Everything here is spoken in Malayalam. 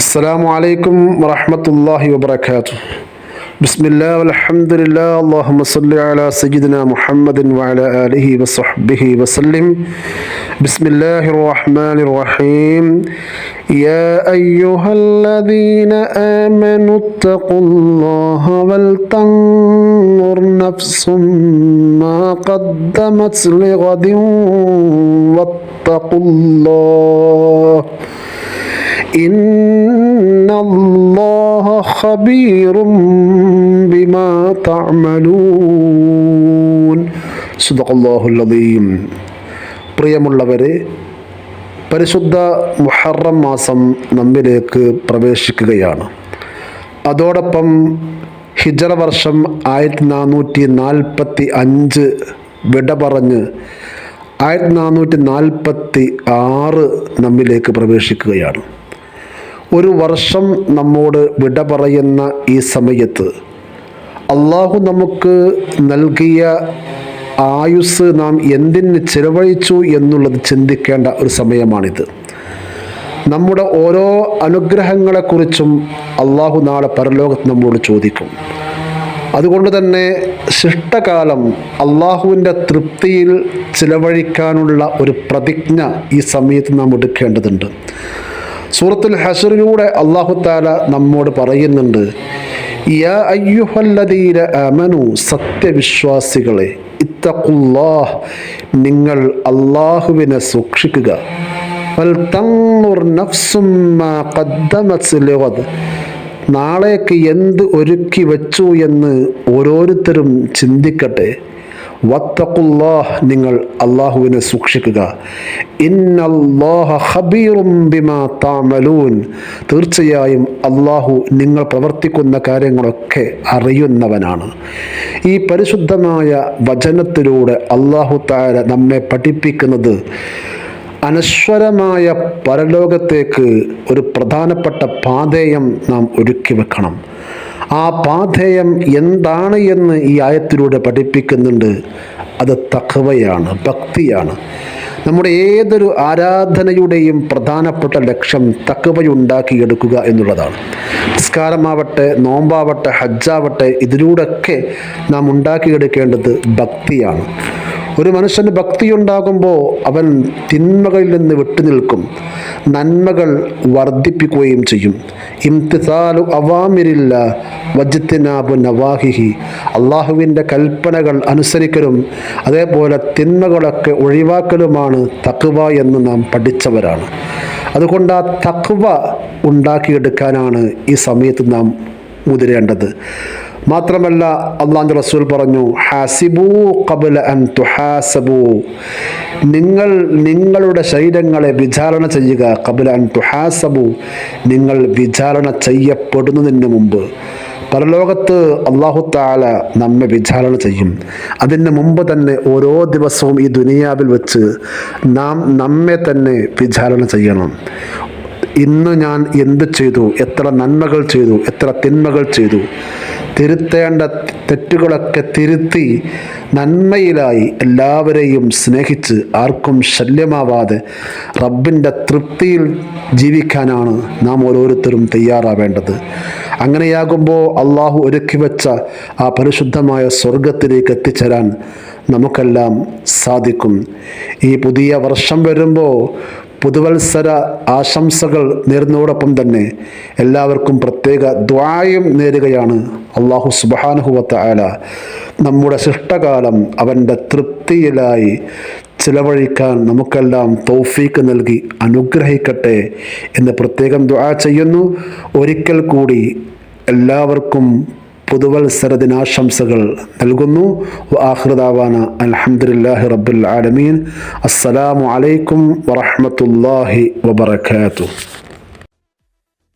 السلام عليكم ورحمة الله وبركاته. بسم الله والحمد لله. اللهم صل على سيدنا محمد وعلى آله وصحبه وسلم. بسم الله الرحمن الرحيم. يا أيها الذين آمنوا اتقوا الله ولتنظر نفس ما قدمت لغد واتقوا الله. إن الله خبير بما تعملون صدق الله العظيم പ്രിയമുള്ളവരെ പരിശുദ്ധ മുഹറം മാസം നമ്മിലേക്ക് പ്രവേശിക്കുകയാണ് അതോടൊപ്പം ഹിജറ വർഷം ആയിരത്തി നാനൂറ്റി നാൽപ്പത്തി അഞ്ച് വിട പറഞ്ഞ് ആയിരത്തി നാനൂറ്റി നാൽപ്പത്തി ആറ് നമ്മിലേക്ക് പ്രവേശിക്കുകയാണ് ഒരു വർഷം നമ്മോട് വിട പറയുന്ന ഈ സമയത്ത് അള്ളാഹു നമുക്ക് നൽകിയ ആയുസ് നാം എന്തിന് ചിലവഴിച്ചു എന്നുള്ളത് ചിന്തിക്കേണ്ട ഒരു സമയമാണിത്. നമ്മുടെ ഓരോ അനുഗ്രഹങ്ങളെക്കുറിച്ചും അള്ളാഹു നാളെ പരലോകത്ത് നമ്മളോട് ചോദിക്കും. അതുകൊണ്ട് തന്നെ ശിഷ്ടകാലം അള്ളാഹുവിന്റെ തൃപ്തിയിൽ ചിലവഴിക്കാനുള്ള ഒരു പ്രതിജ്ഞ ഈ സമയത്ത് നാം എടുക്കേണ്ടതുണ്ട്. സൂറത്തുൽ ഹസറിലൂടെ അള്ളാഹു താല നമ്മോട് പറയുന്നുണ്ട് യാ അയ്യുഹല്ലദീന സത്യവിശ്വാസികളെ ഇത്തഖുല്ലാഹ് നിങ്ങൾ അള്ളാഹുവിനെ സൂക്ഷിക്കുക. നാളേക്ക് എന്ത് ഒരുക്കി വച്ചു എന്ന് ഓരോരുത്തരും ചിന്തിക്കട്ടെ. വത്തഖുല്ലാഹ് നിങ്ങൾ അള്ളാഹുവിനെ സൂക്ഷിക്കുക. ഇന്നല്ലാഹ ഖബീറും ബിമാ തഅമലൂൻ. തീർച്ചയായും അള്ളാഹു നിങ്ങൾ പ്രവർത്തിക്കുന്ന കാര്യങ്ങളൊക്കെ അറിയുന്നവനാണ്. ഈ പരിശുദ്ധമായ വചനത്തിലൂടെ അള്ളാഹു താര നമ്മെ പഠിപ്പിക്കുന്നത് അനശ്വരമായ പരലോകത്തേക്ക് ഒരു പ്രധാനപ്പെട്ട പാതേയം നാം ഒരുക്കി വെക്കണം. ആ പാഥേയം എന്താണ് എന്ന് ഈ ആയത്തിലൂടെ പഠിപ്പിക്കുന്നുണ്ട്. അത് തഖവയാണ് ഭക്തിയാണ്. നമ്മുടെ ഏതൊരു ആരാധനയുടെയും പ്രധാനപ്പെട്ട ലക്ഷ്യം തക്കവയുണ്ടാക്കിയെടുക്കുക എന്നുള്ളതാണ്. നിസ്കാരമാവട്ടെ നോമ്പാവട്ടെ ഹജ്ജാവട്ടെ ഇതിലൂടെയൊക്കെ നാം ഉണ്ടാക്കിയെടുക്കേണ്ടത് ഭക്തിയാണ്. ഒരു മനുഷ്യന് ഭക്തിയുണ്ടാകുമ്പോൾ അവൻ തിന്മകളിൽ നിന്ന് വിട്ടുനിൽക്കും നന്മകൾ വർദ്ധിപ്പിക്കുകയും ചെയ്യും. ഇംതിസാലു അവാമിരില്ല വജ്ത്തിനാബു നവാഹിഹി. അള്ളാഹുവിന്റെ കൽപ്പനകൾ അനുസരിക്കലും അതേപോലെ തിന്മകളൊക്കെ ഒഴിവാക്കലുമാണ് തക്വ എന്ന് നാം പഠിച്ചവരാണ്. അതുകൊണ്ട് ആ തക്വ ഉണ്ടാക്കിയെടുക്കാനാണ് ഈ സമയത്ത് നാം മുതിരേണ്ടത്. മാത്രമല്ല അള്ളാഹു റസൂൽ പറഞ്ഞു ഹാസിബു കബല അൻ തുഹാസബു. നിങ്ങൾ നിങ്ങളുടെ ശരീരങ്ങളെ വിചാരണ ചെയ്യുക കബല അൻ തുഹാസബു. നിങ്ങൾ വിചാരണ ചെയ്യപ്പെടുന്നതിന് മുമ്പ് പരലോകത്ത് അള്ളാഹു താല നമ്മെ വിചാരണ ചെയ്യും. അതിന് മുമ്പ് തന്നെ ഓരോ ദിവസവും ഈ ദുനിയാവിൽ വെച്ച് നാം നമ്മെ തന്നെ വിചാരണ ചെയ്യണം. ഇന്ന് ഞാൻ എന്ത് ചെയ്തു? എത്ര നന്മകൾ ചെയ്തു? എത്ര തിന്മകൾ ചെയ്തു? തിരുത്തേണ്ട തെറ്റുകളൊക്കെ തിരുത്തി നന്മയിലായി എല്ലാവരെയും സ്നേഹിച്ച് ആർക്കും ശല്യമാവാതെ റബ്ബിന്റെ തൃപ്തിയിൽ ജീവിക്കാനാണ് നാം ഓരോരുത്തരും തയ്യാറാവേണ്ടത്. അങ്ങനെയാകുമ്പോൾ അള്ളാഹു ഒരുക്കി വെച്ച ആ പരിശുദ്ധമായ സ്വർഗത്തിലേക്ക് എത്തിച്ചേരാൻ നമുക്കെല്ലാം സാധിക്കും. ഈ പുതിയ വർഷം വരുമ്പോൾ പുതുവത്സര ആശംസകൾ നേരുന്നതോടൊപ്പം തന്നെ എല്ലാവർക്കും പ്രത്യേക ദ്വായം നേരുകയാണ് അള്ളാഹു സുബാനുഹുവത്ത ആല നമ്മുടെ ശിഷ്ടകാലം അവന്റെ തൃപ്തിയിലായി ചിലവഴിക്കാൻ നമുക്കെല്ലാം തൗഫീക്ക് നൽകി അനുഗ്രഹിക്കട്ടെ എന്ന് പ്രത്യേകം ദ്വാ ചെയ്യുന്നു. ഒരിക്കൽ കൂടി എല്ലാവർക്കും പുതുവത്സര ദിനാശംസകൾ നൽകുന്നു. ആഹൃദാവാന അലഹമുല്ലാഹി റബ്ബുൽ ആലമീൻ. അസ്സലാമു അലൈക്കും വറഹമത്തല്ലാഹി വബർക്കാത്തു